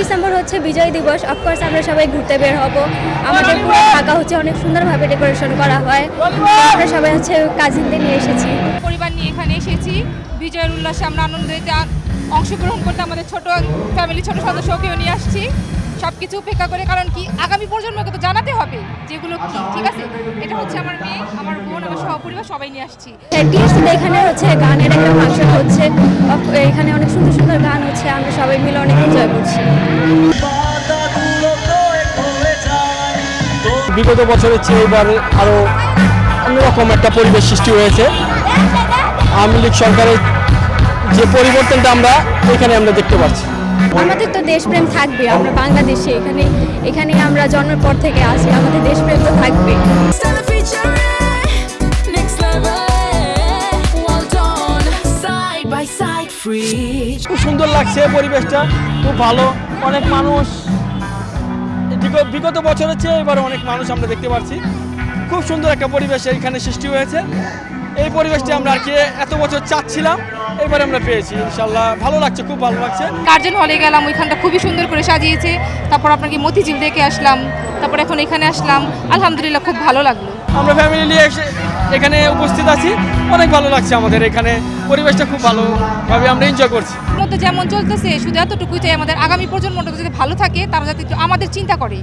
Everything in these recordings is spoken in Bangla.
ডিসেম্বর হচ্ছে বিজয় দিবস। অফকোর্স আমরা সবাই ঘুরতে বের হব। আমাদের পুরো ঢাকা হচ্ছে অনেক সুন্দরভাবে ডেকোরেশন করা হয়। আমরা সবাই হচ্ছে কাজিনদের নিয়ে এসেছি। পরিবার নিয়ে এখানে এসেছি। বিজয়ের উল্লাসে আমরা আনন্দতে অংশগ্রহণ করতে আমাদের ছোট ফ্যামিলি ছোট সদস্যকেও নিয়ে আসছি। সব কিছু উপেক্ষা করে কারণ কি আগামী প্রজন্মকে তো জানাতে হবে যেগুলো কি ঠিক আছে? এটা হচ্ছে আমার মেয়ে আমার বোন আমার সহপরিবার সবাই নিয়ে আসছি। টিএসসিতে এখানে হচ্ছে গানের একটা ফাংশন হচ্ছে। এখানে অনেক সুন্দর সুন্দর গান হচ্ছে আমরা সবাই মিলে অনেক এনজয় করছি। বিগত বছরের চেয়ে এবার আরও অন্যরকম একটা পরিবেশ সৃষ্টি হয়েছে। আওয়ামী লীগ সরকারের যে পরিবর্তনটা আমরা এখানে আমরা দেখতে পাচ্ছি। আমাদের তো দেশপ্রেম থাকবে আমরা বাংলাদেশে এখানে এখানে আমরা জন্মের পর থেকে আছি আমাদের দেশপ্রেম তো থাকবে। খুব সুন্দর লাগছে পরিবেশটা, খুব ভালো। অনেক মানুষ। বিগ- বিগত বছরের চেয়ে এবার অনেক মানুষ আমরা দেখতে পাচ্ছি খুব সুন্দর একটা পরিবেশ এখানে সৃষ্টি হয়েছে। এই পরিবেশটি আমরা আর কি এত বছর চাচ্ছিলাম এবার আমরা পেয়েছি ইনশাল্লাহ। ভালো লাগছে খুব ভালো লাগছে। গার্জেন হলে গেলাম ওইখানটা খুবই সুন্দর করে সাজিয়েছে। তারপর আপনাকে মতিঝিল দেখে আসলাম তারপর এখন এখানে আসলাম। আলহামদুলিল্লাহ খুব ভালো লাগল। আমরা ফ্যামিলি নিয়ে এসে এখানে উপস্থিত আছি। অনেক ভালো লাগছে আমাদের এখানে। পরিবেশটা খুব ভালোভাবে আমরা এনজয় করছি। মধ্যে যেমন চলতেছে শুধু এতটুকুই চাই আমাদের আগামী প্রজন্মটা যাতে ভালো থাকে তারা যাতে আমাদের চিন্তা করে।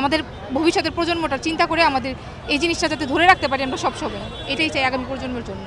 আমাদের ভবিষ্যতের প্রজন্মটা চিন্তা করে আমাদের এই জিনিসটা যাতে ধরে রাখতে পারি আমরা সবসময়। এটাই চাই আগামী প্রজন্মের জন্য।